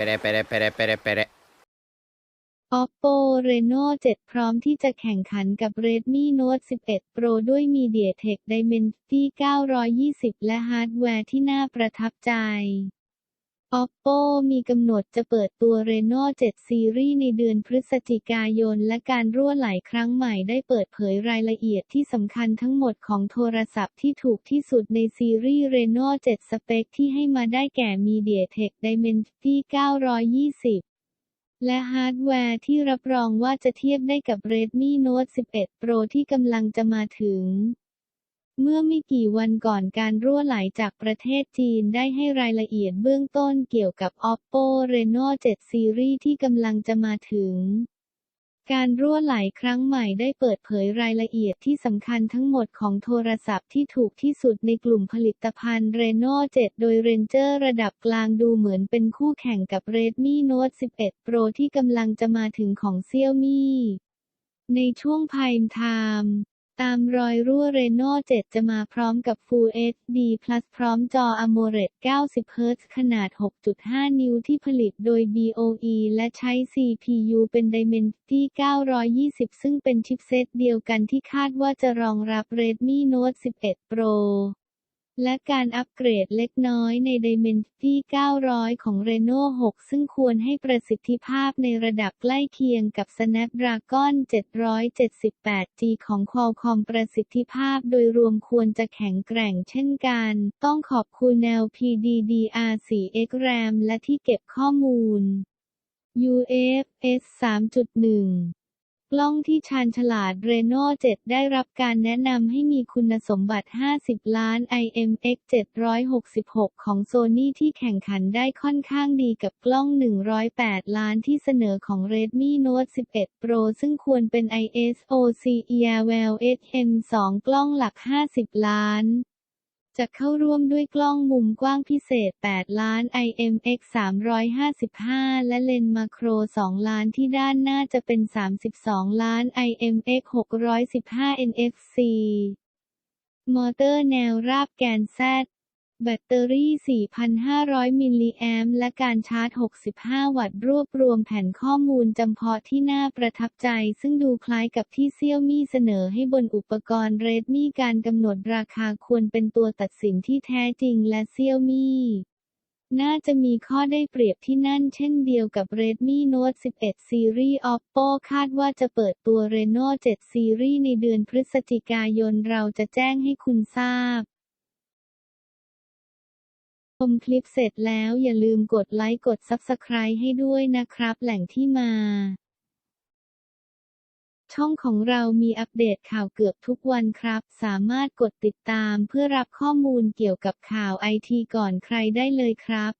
ไปได้ไปได้ไปได้ไปได้ Oppo Reno 7 พร้อมที่จะแข่งขันกับ Redmi Note 11 Pro ด้วย MediaTek Dimensity 920 และฮาร์ดแวร์ที่น่าประทับใจ Oppo มีกำหนดจะเปิดตัว Reno 7ซีรีส์ในเดือนพฤศจิกายน และการรั่วไหลครั้งใหม่ได้เปิดเผยรายละเอียดที่สำคัญทั้งหมดของโทรศัพท์ที่ถูกที่สุดในซีรีส์ Reno 7 สเปคที่ให้มาได้แก่ MediaTek Dimensity 920และฮาร์ดแวร์ที่รับรองว่าจะเทียบได้กับ Redmi Note 11 Pro ที่กำลังจะมาถึง เมื่อไม่กี่วันก่อนการรั่วไหลจากประเทศจีนได้ให้รายละเอียดเบื้องต้นเกี่ยวกับ Oppo Reno 7ซีรีส์ที่กำลังจะมาถึง การรั่วไหลครั้งใหม่ได้เปิดเผยรายละเอียดที่สำคัญทั้งหมดของโทรศัพท์ที่ถูกที่สุดในกลุ่มผลิตภัณฑ์ Reno 7 โดย Ranger ระดับกลางดูเหมือนเป็นคู่แข่งกับ Redmi Note 11 Pro ที่กำลังจะมาถึงของ Xiaomi ในช่วง Prime Time ตามรอยรั่วเรโน่7จะมาพร้อมกับ Full HD Plus พร้อมจอ AMOLED 90Hz ขนาด 6.5 นิ้วที่ผลิตโดย BOE และใช้ CPU เป็น Dimensity 920 ซึ่งเป็นชิปเซตเดียวกันที่คาดว่าจะรองรับ Redmi Note 11 Pro และการอัปเกรดเล็กน้อยใน Dimensity 900 ของ Reno 6 ซึ่งควรให้ประสิทธิภาพในระดับใกล้เคียงกับ Snapdragon 778G ของ Qualcomm ประสิทธิภาพโดยรวมควรจะแข็งแกร่งเช่นกัน ต้องขอบคุณแนว PDDR4X RAM และที่เก็บข้อมูล UFS 3.1 กล้องที่ชาญฉลาด Reno 7ได้รับการแนะนำให้มีคุณสมบัติ 50 ล้าน IMX 766 ของ Sony ที่แข่งขันได้ค่อนข้างดีกับกล้อง 108 ล้านที่เสนอของ Redmi Note 11 Pro ซึ่งควรเป็น ISO CEAL HM2 กล้องหลัก 50 ล้าน จะเข้าร่วมด้วยกล้องมุมกว้างพิเศษ 8 ล้าน IMX 355 และเลนส์มาโคร 2 ล้านที่ด้านหน้าจะเป็น 32 ล้าน IMX 615 NFC มอเตอร์แนวราบแกนแซ แบตเตอรี่ 4,500 มิลลิแอมป์และการชาร์จ 65 วัตต์ รวบรวมแผ่นข้อมูลจำเพาะที่น่าประทับใจ ซึ่งดูคล้ายกับที่เซี่ยวมี่เสนอให้บนอุปกรณ์ Redmi การกำหนดราคาควรเป็นตัวตัดสินที่แท้จริงและเซี่ยวมี่น่าจะมีข้อได้เปรียบที่นั่นเช่นเดียวกับ Redmi Note 11ซีรีส์ Oppo คาดว่าจะเปิดตัว Reno 7ซีรีส์ในเดือนพฤศจิกายนเราจะแจ้งให้คุณทราบ ชมคลิปเสร็จแล้วอย่าลืมกดไลค์กด Subscribe ให้ด้วยนะครับ แหล่งที่มา ช่องของเรามีอัปเดตข่าวเกือบทุกวันครับ สามารถกดติดตามเพื่อรับข้อมูลเกี่ยวกับข่าวไอทีก่อนใครได้เลยครับ